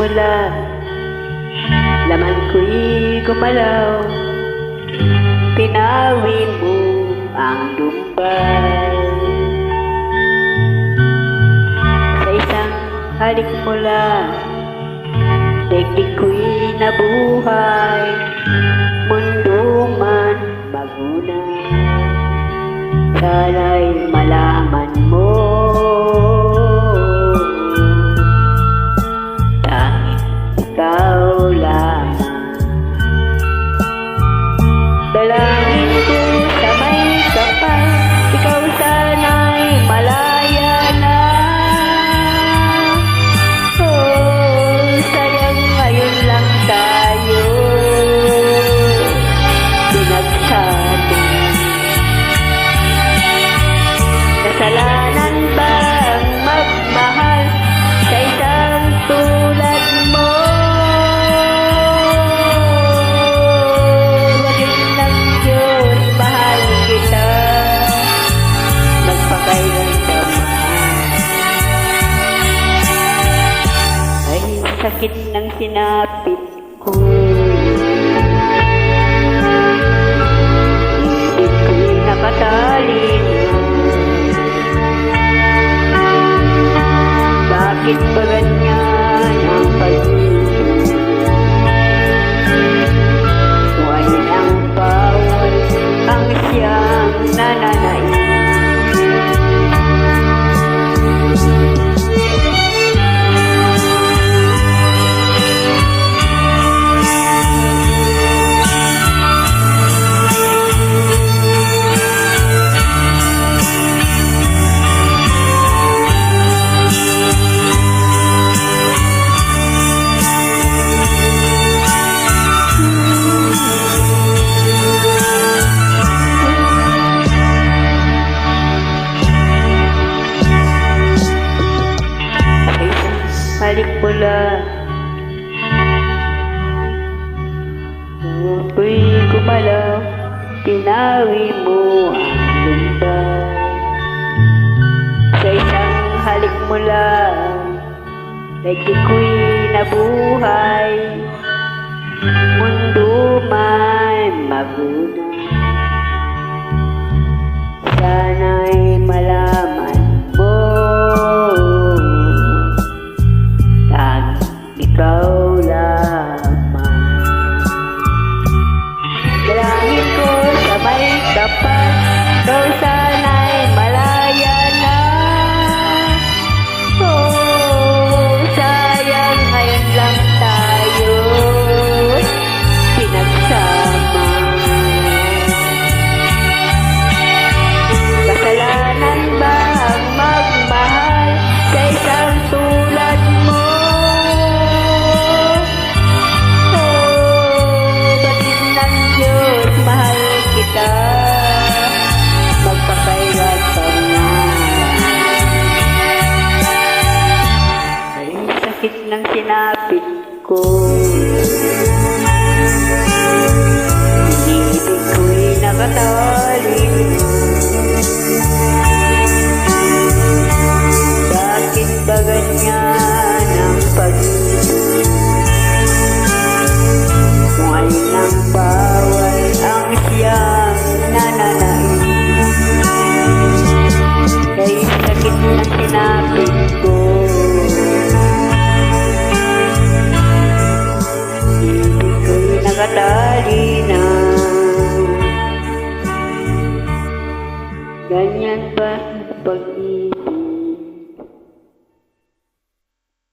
halik mula Laman ko'y gumalaw. Pinawi mo ang dumbay Sa isang halik mula Daigdig ko'y nabuhay. Mundo man maguna Sana'y malaman sakit ng sinapit ko. Ibig ko'y nakatali Ako'y gumalaw, pinawi mo ang lumbay Sa isang halik mula, Daigdig ko'y nabuhay. Mundo man maguna Sana'y malaman sakit ng sinapit ko? Inibig ko'y nakatali. Bakit ba ganyan ang pag-ibig? Kung alin ang bawal ang siyang nananaig Kay sakit ng ko'y